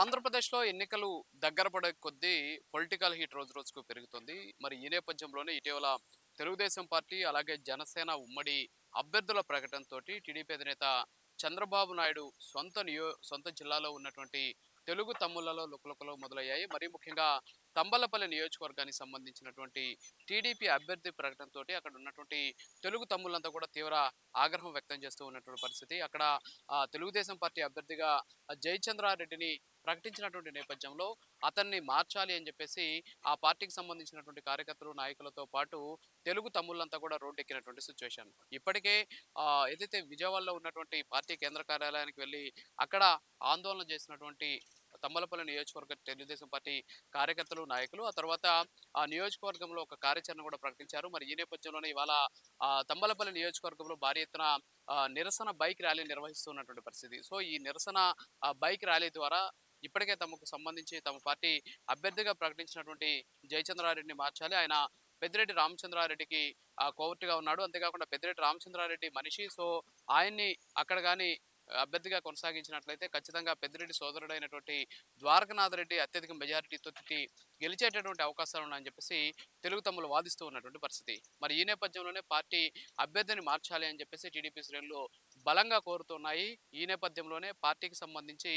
ఆంధ్రప్రదేశ్లో ఎన్నికలు దగ్గర పడే కొద్దీ పొలిటికల్ హీట్ రోజు రోజుకు పెరుగుతుంది. మరి ఈ నేపథ్యంలోనే ఇటీవల తెలుగుదేశం పార్టీ అలాగే జనసేన ఉమ్మడి అభ్యర్థుల ప్రకటనతో టీడీపీ అధినేత చంద్రబాబు నాయుడు సొంత నియో సొంత జిల్లాలో ఉన్నటువంటి తెలుగు తమ్ముళ్ళలో లుకలుకలు మొదలయ్యాయి. మరీ ముఖ్యంగా తంబలపల్లి నియోజకవర్గానికి సంబంధించినటువంటి టీడీపీ అభ్యర్థి ప్రకటనతో అక్కడ ఉన్నటువంటి తెలుగు తమ్ముళ్ళంతా కూడా తీవ్ర ఆగ్రహం వ్యక్తం చేస్తూ ఉన్నటువంటి పరిస్థితి. అక్కడ తెలుగుదేశం పార్టీ అభ్యర్థిగా జయచంద్రారెడ్డిని ప్రకటించినటువంటి నేపథ్యంలో అతన్ని మార్చాలి అని చెప్పేసి ఆ పార్టీకి సంబంధించినటువంటి కార్యకర్తలు నాయకులతో పాటు తెలుగు తమ్ముళ్ళంతా కూడా రోడ్డెక్కినటువంటి సిచ్యువేషన్. ఇప్పటికే ఏదైతే విజయవాడలో ఉన్నటువంటి పార్టీ కేంద్ర కార్యాలయానికి వెళ్ళి అక్కడ ఆందోళన చేసినటువంటి తమ్మలపల్లి నియోజకవర్గ తెలుగుదేశం పార్టీ కార్యకర్తలు నాయకులు. ఆ తర్వాత ఆ నియోజకవర్గంలో ఒక కార్యాచరణ కూడా ప్రకటించారు. మరి ఈ నేపథ్యంలోనే ఇవాళ తమ్మలపల్లి తంబలపల్లి నియోజకవర్గంలో భారీ ఎత్తున నిరసన బైక్ ర్యాలీ నిర్వహిస్తున్నటువంటి పరిస్థితి. సో ఈ నిరసన బైక్ ర్యాలీ ద్వారా ఇప్పటికే తమకు సంబంధించి తమ పార్టీ అభ్యర్థిగా ప్రకటించినటువంటి జయచంద్రారెడ్డిని మార్చాలి. ఆయన పెద్దిరెడ్డి రామచంద్రారెడ్డికి కోవర్ట్గా ఉన్నాడు. అంతేకాకుండా పెద్దిరెడ్డి రామచంద్రారెడ్డి మనిషి. సో ఆయన్ని అక్కడ కానీ అభ్యర్థిగా కొనసాగించినట్లయితే ఖచ్చితంగా పెద్దిరెడ్డి సోదరుడైనటువంటి ద్వారకనాథ్ రెడ్డి అత్యధిక మెజారిటీతో గెలిచేటటువంటి అవకాశాలు ఉన్నాయని చెప్పేసి తెలుగు తమ్ములు వాదిస్తూ ఉన్నటువంటి పరిస్థితి. మరి ఈ నేపథ్యంలోనే పార్టీ అభ్యర్థిని మార్చాలి అని చెప్పేసి టీడీపీ శ్రేణులు బలంగా కోరుతున్నాయి. ఈ నేపథ్యంలోనే పార్టీకి సంబంధించి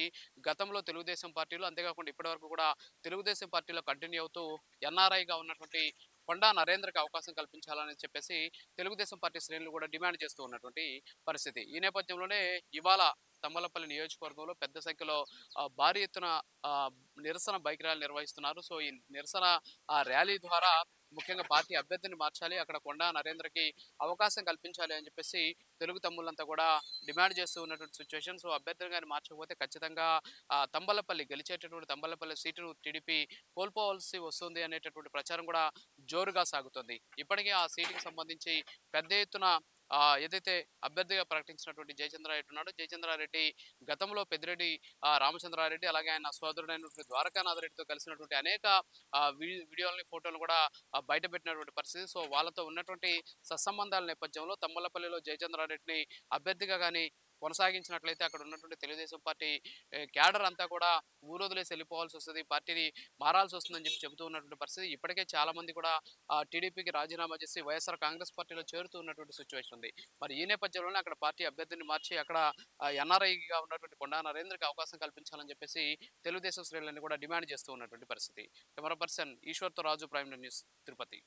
గతంలో తెలుగుదేశం పార్టీలో అంతేకాకుండా ఇప్పటివరకు కూడా తెలుగుదేశం పార్టీలో కంటిన్యూ అవుతూ ఎన్ఆర్ఐగా ఉన్నటువంటి కొండా నరేంద్రకి అవకాశం కల్పించాలని చెప్పేసి తెలుగుదేశం పార్టీ శ్రేణులు కూడా డిమాండ్ చేస్తూ ఉన్నటువంటి పరిస్థితి. ఈ నేపథ్యంలోనే ఇవాళ తమ్మలపల్లి నియోజకవర్గంలో పెద్ద సంఖ్యలో భారీ ఎత్తున నిరసన బైక్ ర్యాలీ నిర్వహిస్తున్నారు. సో ఈ నిరసన ఆ ర్యాలీ ద్వారా ముఖ్యంగా పార్టీ అభ్యర్థిని మార్చాలి. అక్కడ కొండా నరేంద్రకి అవకాశం కల్పించాలి అని చెప్పేసి తెలుగు తమ్ముళ్ళంతా కూడా డిమాండ్ చేస్తూ ఉన్నటువంటి సిచ్యువేషన్. సో అభ్యర్థిని కానీ మార్చకపోతే ఖచ్చితంగా ఆ, తంబలపల్లి గెలిచేటటువంటి తంబలపల్లి సీటును టీడీపీ కోల్పోవలసి వస్తుంది అనేటటువంటి ప్రచారం కూడా జోరుగా సాగుతుంది. ఇప్పటికే ఆ సీటుకి సంబంధించి పెద్ద ఎత్తున ఏదైతే అభ్యర్థిగా ప్రకటించినటువంటి జయచంద్రారెడ్డి ఉన్నాడో జయచంద్రారెడ్డి గతంలో పెద్దిరెడ్డి రామచంద్రారెడ్డి అలాగే ఆయన సోదరుడైనటువంటి ద్వారకానాథ్ రెడ్డితో కలిసినటువంటి అనేక వీడియోలని ఫోటోలు కూడా బయటపెట్టినటువంటి పరిస్థితి. సో వాళ్ళతో ఉన్నటువంటి సత్సంబంధాల నేపథ్యంలో తమ్మలపల్లిలో జయచంద్రారెడ్డిని అభ్యర్థిగా కానీ కొనసాగించినట్లయితే అక్కడ ఉన్నటువంటి తెలుగుదేశం పార్టీ క్యాడర్ అంతా కూడా ఊరొదిలేసి వెళ్ళిపోవాల్సి వస్తుంది. పార్టీని మారాల్సి వస్తుందని చెప్పి చెబుతూ ఉన్నటువంటి పరిస్థితి. ఇప్పటికే చాలామంది కూడా టీడీపీకి రాజీనామా చేసి వైఎస్ఆర్ కాంగ్రెస్ పార్టీలో చేరుతూ ఉన్నటువంటి సిచ్యువేషన్ ఉంది. మరి ఈ నేపథ్యంలోనే అక్కడ పార్టీ అభ్యర్థిని మార్చి అక్కడ ఎన్ఆర్ఐగా ఉన్నటువంటి కొండా నరేంద్రకి అవకాశం కల్పించాలని చెప్పేసి తెలుగుదేశం శ్రేణులన్నీ కూడా డిమాండ్ చేస్తూ ఉన్నటువంటి పరిస్థితి. కెమెరా పర్సన్ ఈశ్వర్తో రాజు ప్రైమ్ న్యూస్ తిరుపతి.